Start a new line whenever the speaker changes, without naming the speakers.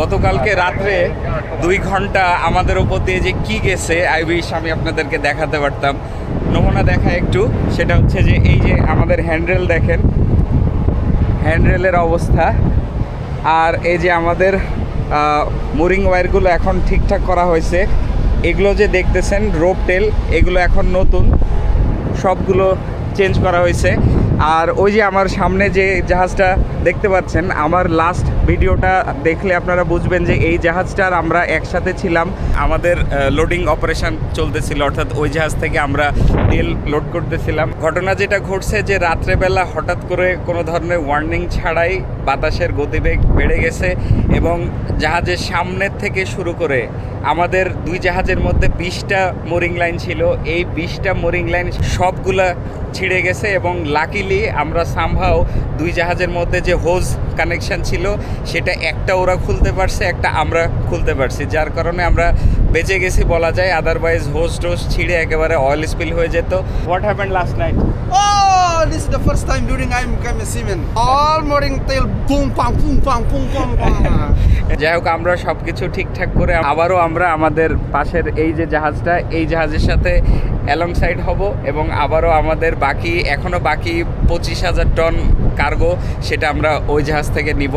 গতকালকে রাত্রে দুই ঘণ্টা আমাদের উপর দিয়ে যে কি গেছে আই উইশ আমি আপনাদেরকে দেখাতে পারতাম। নমুনা দেখা একটু, সেটা হচ্ছে যে এই যে আমাদের হ্যান্ডরেল দেখেন হ্যান্ডরেলের অবস্থা। আর এই যে আমাদের মুরিং ওয়্যারগুলো এখন ঠিকঠাক করা হয়েছে। এগুলো যে দেখতেছেন রোপ টেল এগুলো এখন নতুন। সবগুলো চেঞ্জ করা হয়েছে। আর ওই যে আমার সামনে যে জাহাজটা দেখতে পাচ্ছেন, আমার লাস্ট ভিডিওটা দেখলে আপনারা বুঝবেন যে এই জাহাজটার আমরা একসাথে ছিলাম। আমাদের লোডিং অপারেশন চলতেছিল, অর্থাৎ ওই জাহাজ থেকে আমরা তেল লোড করতেছিলাম। ঘটনা যেটা ঘটছে যে রাত্রেবেলা হঠাৎ করে কোনো ধরনের ওয়ার্নিং ছাড়াই বাতাসের গতিবেগ বেড়ে গেছে এবং জাহাজের সামনের থেকে শুরু করে আমাদের দুই জাহাজের মধ্যে বিশটা মোরিং লাইন ছিল। এই বিশটা মোরিং লাইন সবগুলা ছিঁড়ে গেছে এবং লাকিলি আমরা সামহাও দুই জাহাজের মধ্যে যে হোজ কানেকশন ছিল সেটা একটা ওরা খুলতে পারছে একটা আমরা খুলতে পারছি যার কারণে আমরা বেঁচে গেছি বলা যায় আদারওয়াইজ হোজ টোজ ছিঁড়ে একেবারে অয়েল স্পিল হয়ে যেত what happened last night
Oh, this is the first time during I became a seaman. All mooring tail, boom, pang, boom, pang, boom, pang.
যাই হোক আমরা সব কিছু ঠিকঠাক করে আবারও আমরা আমাদের পাশের এই যে জাহাজটা এই জাহাজের সাথে অ্যালং সাইড হব এবং আবারও আমাদের বাকি এখনও বাকি পঁচিশ হাজার টন কার্গো সেটা আমরা ওই জাহাজ থেকে নিব।